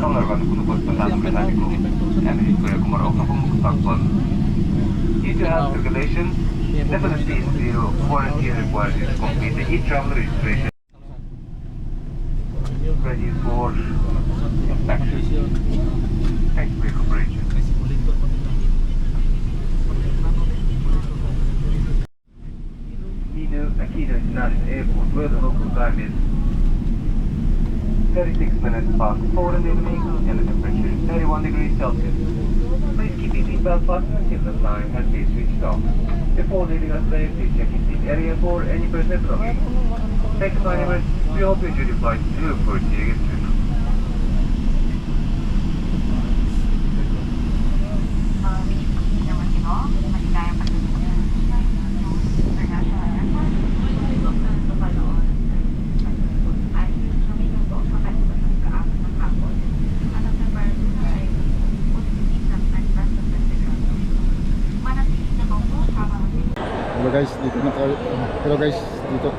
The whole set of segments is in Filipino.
kameraman pesan Takpon. Regulations, definitely zero quarantine required to complete the e-travel registration. Ready for inspection. Thank you for your Aquino International Airport, where the local time is 36 minutes past 4 in the evening and the temperature is 31 degrees Celsius. Please keep your seatbelt fastened until the line has been switched off. Before leaving us today, please check your seat area for any personal belongings. You very much. We hope you enjoy your flight and look forward to you soon. Hello Hello guys, dito.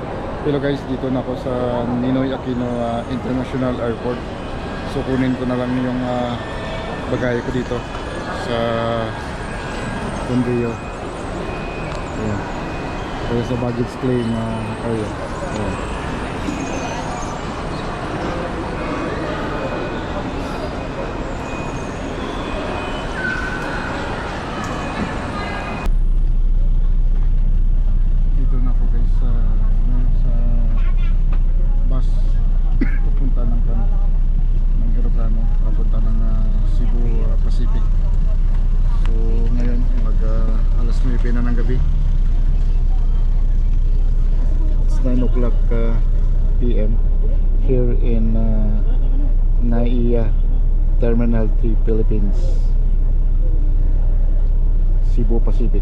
Hello guys, dito na ako sa Ninoy Aquino ah, International Airport. So kunin ko na lang yung uh, bagay ko dito sa Condio. Ayan. Kaya sa baggage claim uh, area. Ayan. dito na ako guys sa ano, sa bus pupunta ng kan ng aeroplano papunta ng ah, Cebu ah, Pacific so ngayon mag ah, alas 9 na ng gabi it's 9 o'clock ah, PM here in uh, Naiya Terminal 3 Philippines. Cebu Pacific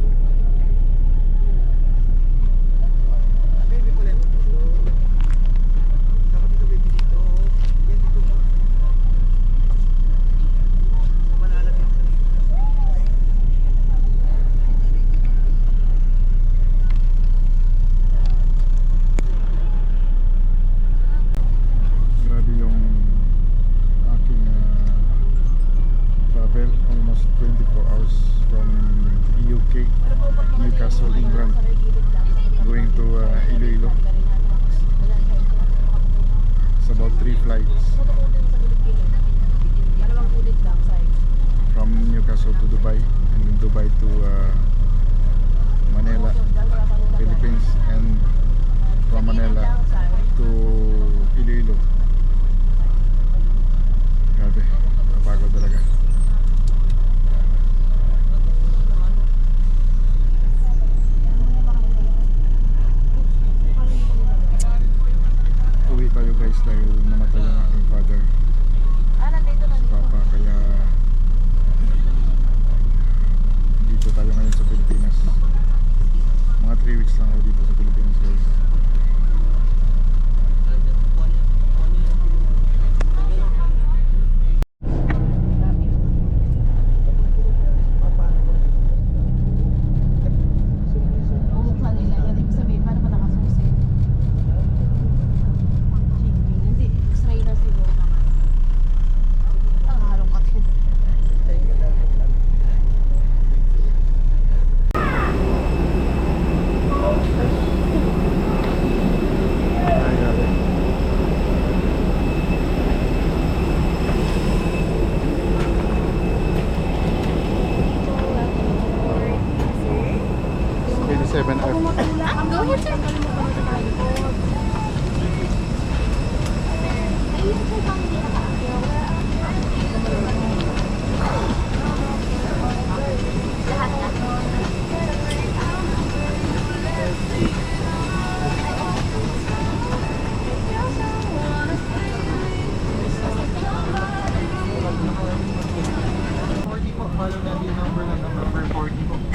grabe yung aking ah, travel almost 24 hours from UK Newcastle England going to uh, Iloilo. It's about three flights from Newcastle to Dubai and then Dubai to uh, Manila Philippines and from Manila to Iloilo. Grabe napagod talaga uwi tayo guys dahil namatay ang aking father si papa kaya dito tayo ngayon sa Pilipinas mga 3 weeks lang ako dito sa Pilipinas guys Bubuksan nila. Yan ibig sabihin, paano pa nakasusi? Hindi, x-ray na siguro naman. Ang halong katin. Ay, grabe. Twenty-seven F. Ang gawin siya.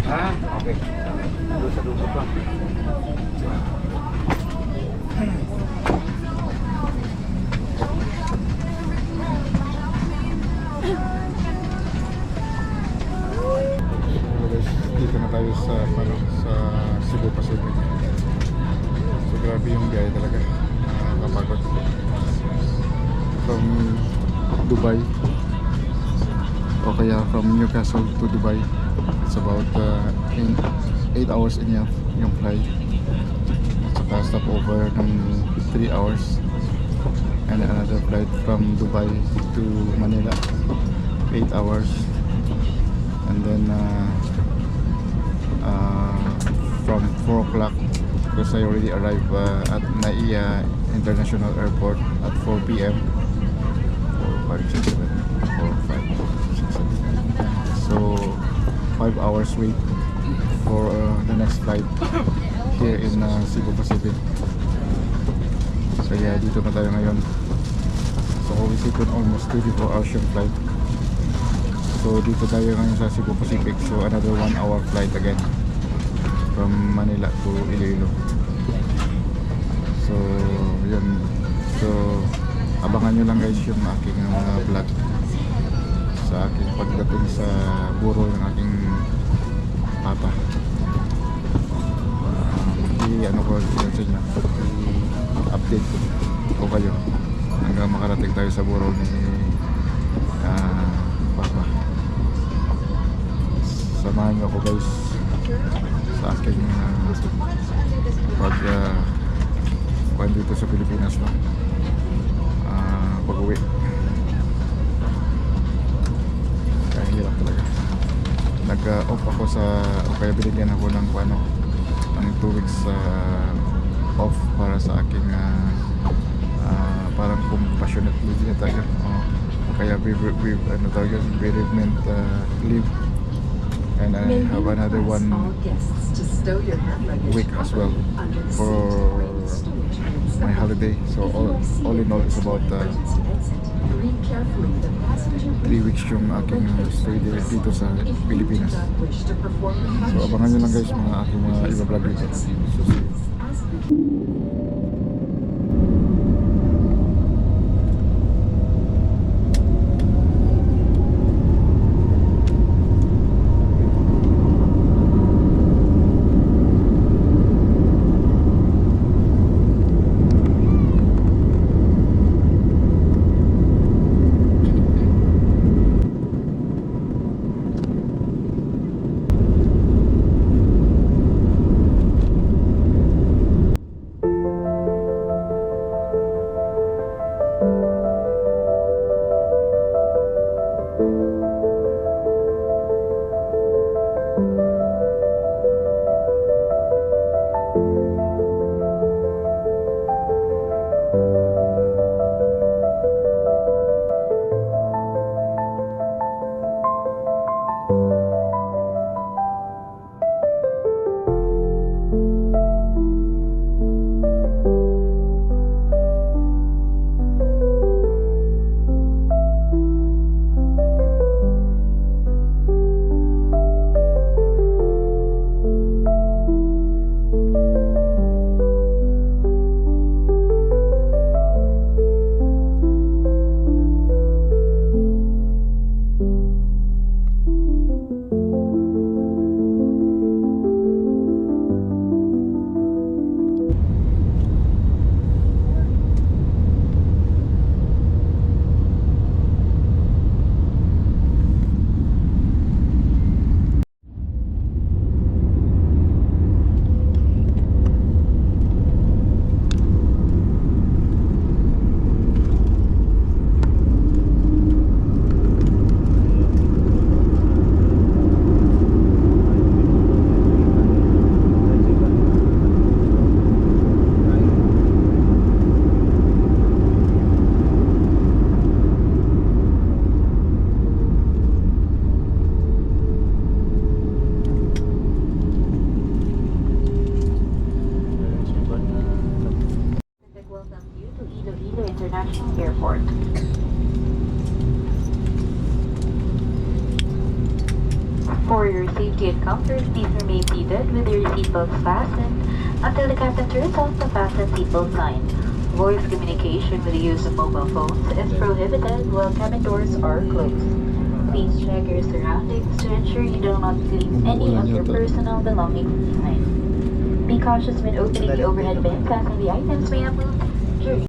Ah, okay. Doon sa dugo pa. dito na tayo sa, ano, sa Cebu Pacific. So grabe yung biyahe talaga. Nakakapagod. From Dubai. O kaya from Newcastle to Dubai. It's about 8 hours and a half yung flight. Saka stopover ng 3 hours. And another flight from Dubai to Manila. 8 hours. And then uh, uh, from 4 o'clock because I already arrived uh, at Naiya International Airport at 4 p.m. 4, 5, 6, 7, 4, 5, 6, 7, 8, 9. So 5 hours wait for uh, the next flight here in uh, Cebu Pacific. Kaya dito na tayo ngayon. So sit on almost 24 hours yung flight. So dito tayo ngayon sa Cebu Pacific. So another 1 hour flight again from Manila to Iloilo. So yun. So abangan nyo lang guys yung aking mga vlog sa aking pagdating sa burol ng aking papa. Um, i ano ko sa inyo. I-update ko kayo hanggang makarating tayo sa burol ni ah, papa. Samahan nyo ako guys sa aking uh, pag uh, dito sa Pilipinas no? Pag uwi kaya hirap talaga. Nag uh, off ako sa o kaya binigyan ako ng ano ng 2 weeks uh, off para sa aking uh, uh, parang compassionate leave yata yun oh. o kaya bereave, ano tawag yun? Bereavement uh, leave. And I have another one week as well for my holiday. So all, all in all, it's about uh, three weeks yung aking uh, stay there dito sa Pilipinas. So abangan nyo lang guys mga aking mga iba-vlog dito. So, see you. International Airport. For your safety and comfort, please remain seated with your seatbelts fastened until the captain turns off the fasten seatbelt sign. Voice communication with the use of mobile phones is prohibited while cabin doors are closed. Please check your surroundings to ensure you do not leave any of your personal belongings behind. Be cautious when opening the overhead bin, as the items may have moved during